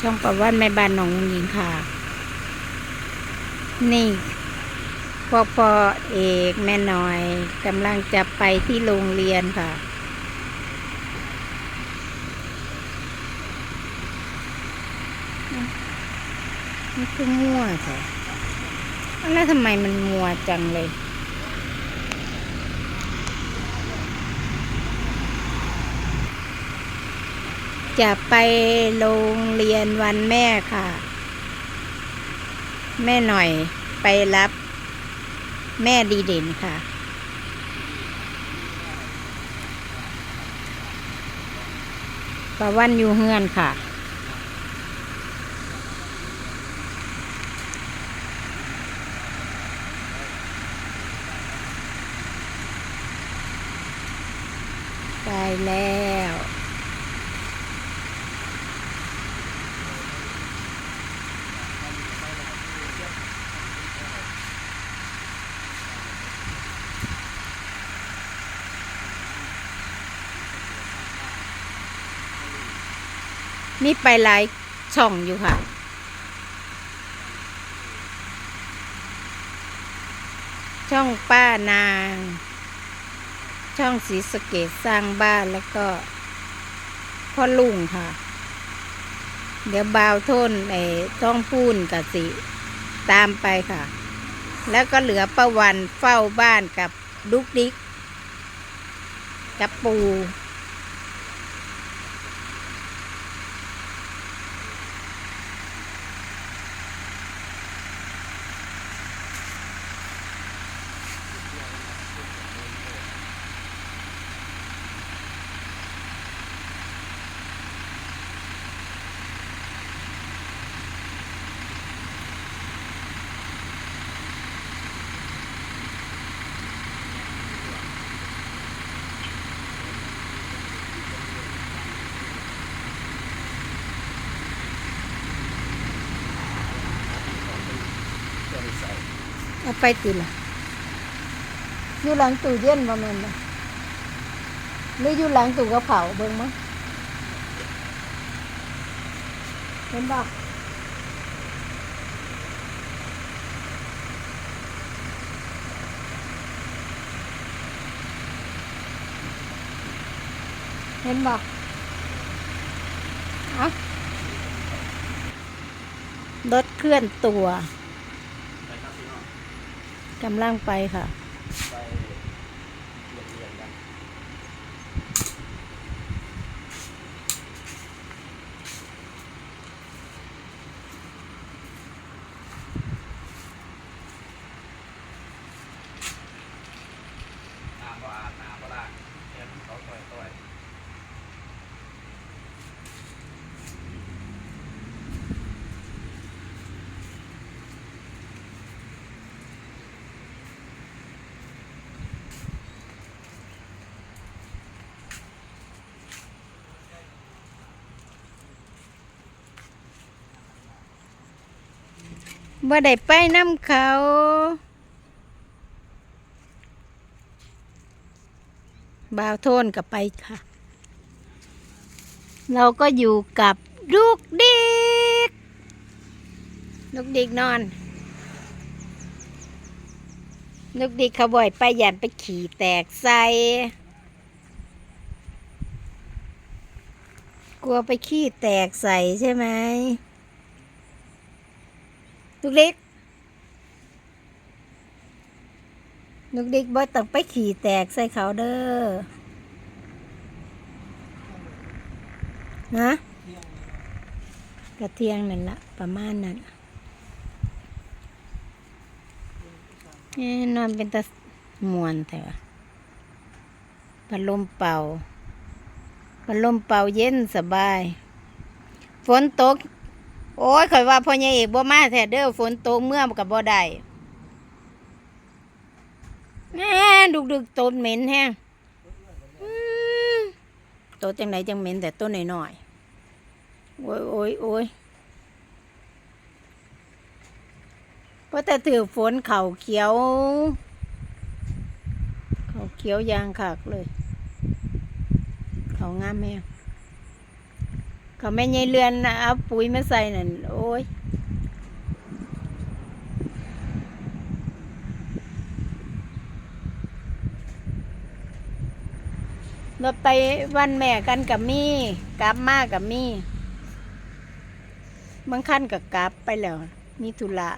ช่องประวันแม่บ้านหนองหญิงค่ะ นี่พ่อพ่อเอกแม่น้อยกำลังจะไปที่โรงเรียนค่ะ มันคือมั่วใช่แล้วทำไมมันมัวจังเลย จะไปโรงเรียนวันแม่ค่ะ แม่หน่อยไปรับ แม่ดีเด่นค่ะ ประวันอยู่เฮือนค่ะไปแล้ว นี่ไปหลายช่องอยู่ค่ะ ช่องป้านาง ช่องสีสเกตสร้างบ้านแล้วก็ พ่อลุงค่ะ เดี๋ยวบาวทนไอ้ต้องพูนกับสิ ตามไปค่ะ แล้วก็เหลือประวันเฝ้าบ้านกับดุกดิกกับปู ไปติล่ะอยู่หลังตู้เย็นบ่แม่นบ่หรืออยู่หลังตู้กระเผาเบิ่งมั้งเห็นบ่เห็นบ่เอารถเคลื่อนตัว กำลังไปค่ะ น้ำก็อาบน้ำก็ล้างแค่มันเขาต่อยต่อย บ่ได้ไปน้ำเขาบ่าวโทนกับไปค่ะ เราก็อยู่กับลูกดิกลูกดิกนอนลูกดิกเขาบ่อยไปยันไปขี่แตกใส่กลัวไปขี้แตกใส่ใช่ไหม ลูกเล็ก ลูกเด็กบ่ต้องไปขี่แตกใส่เขาเด้อนะกระเทียงนั่นละประมาณนั้นเอ๊ะนอนเป็นตะมวนแต่ว่าพัดลมเป่าพัดลมเป่าเย็นสบาย ฝนตก โอ้ยข่อยว่าพ่อใหญ่เอกบ่มาแท้เด้อฝนตกเมื่อกับบ่ได้แหม่ดุกดึกต้นเหม็นแฮงโตจังไหนจังเหม็นแต่ต้นน้อยๆโอ้ยโอ้ยโอ้ยเพราะแต่ถือฝนเข่าเขียว เข่าเขียวยางขากเลย เขางามแม่ง เขาแม่ยายเรือนนะเอาปุ๋ยมาใส่นั่นโอ้ยเราไปวันแม่กันกับมี่กลับมากับมี่บางขั้นกับกลับไปแล้ว มีธุระ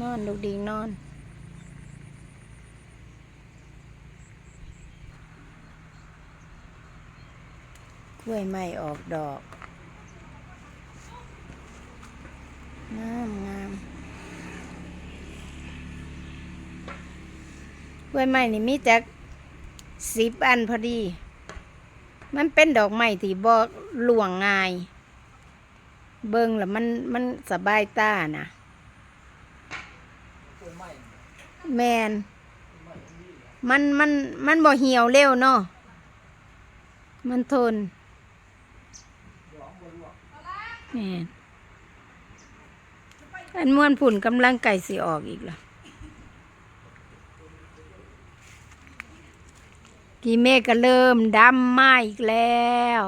นอนดูดีนอนกล้วยไม้ออกดอก งามงามกล้วยไม้นี่มีจักสิบอันพอดี มันเป็นดอกไม้ที่บ่หลวงง่าย เบิ่งแล้วมันมันสบายตานะต้นไม้ แมนมันมันมันบ่เหี่ยวเร็วเนาะมันทนแมนอันม้วนผุ่นกำลังไก่สิออกอีกล่ะกี่เมฆก็เริ่มดำมาอีกแล้ว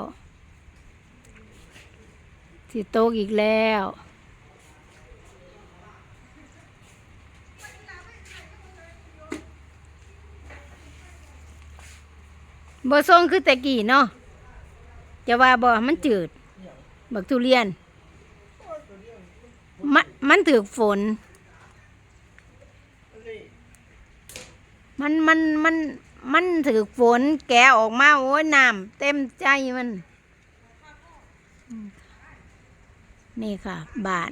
สิโตกอีกแล้ว บ่ทรงคือแต่กี้เนาะจะว่าบ่มันจืด บักทุเรียน มันมันถือฝน มันมันมันมันถือฝนแกออกมาโอ้ยน้ำเต็มใจมัน นี่ค่ะ บาท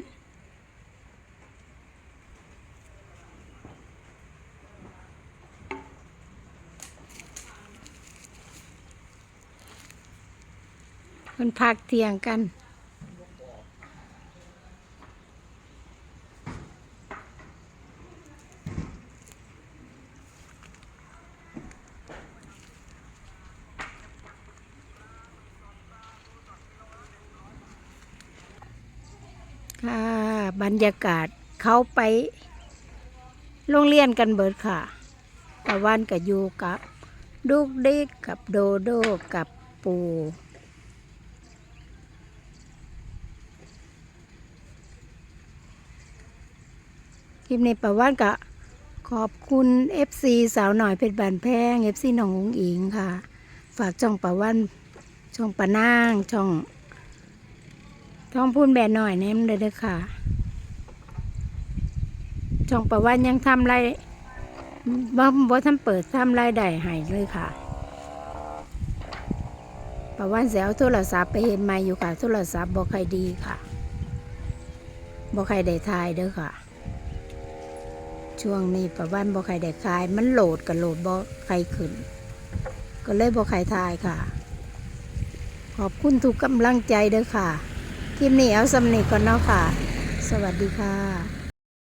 มันพักเที่ยงกันค่ะบรรยากาศเขาไปโรงเรียนกันเบิดค่ะตะวันกับยูกับลูกดิกกับโดโดกับปู คลิปนี้ประวันกะขอบคุณ FC สาวหน่อยเพชรบานแพง FC หนองหงอิงค่ะ ฝากช่องประวันช่องปะนางช่องท้องพูนแบนหน่อยเน้มเลยเด้อค่ะ ช่องประวันยังทำไรบ่บ่ทำเปิดทำรายได้ให้เลยค่ะประวันเสียเอาโทรศัพท์ไปเห็นม่อยู่ค่ะ โทรศัพท์บ่ใครดีค่ะบ่ใครได้ทายเด้อค่ะ ช่วงนี้ประวันบ่ใครได้ขาย มันโหลดกับโหลดบ่ใครขึ้น ก็เลยบ่ใครทายค่ะ ขอบคุณทุกกำลังใจเด้อค่ะ คลิปนี้เอาสำเนีก่อนเนาะค่ะ สวัสดีค่ะ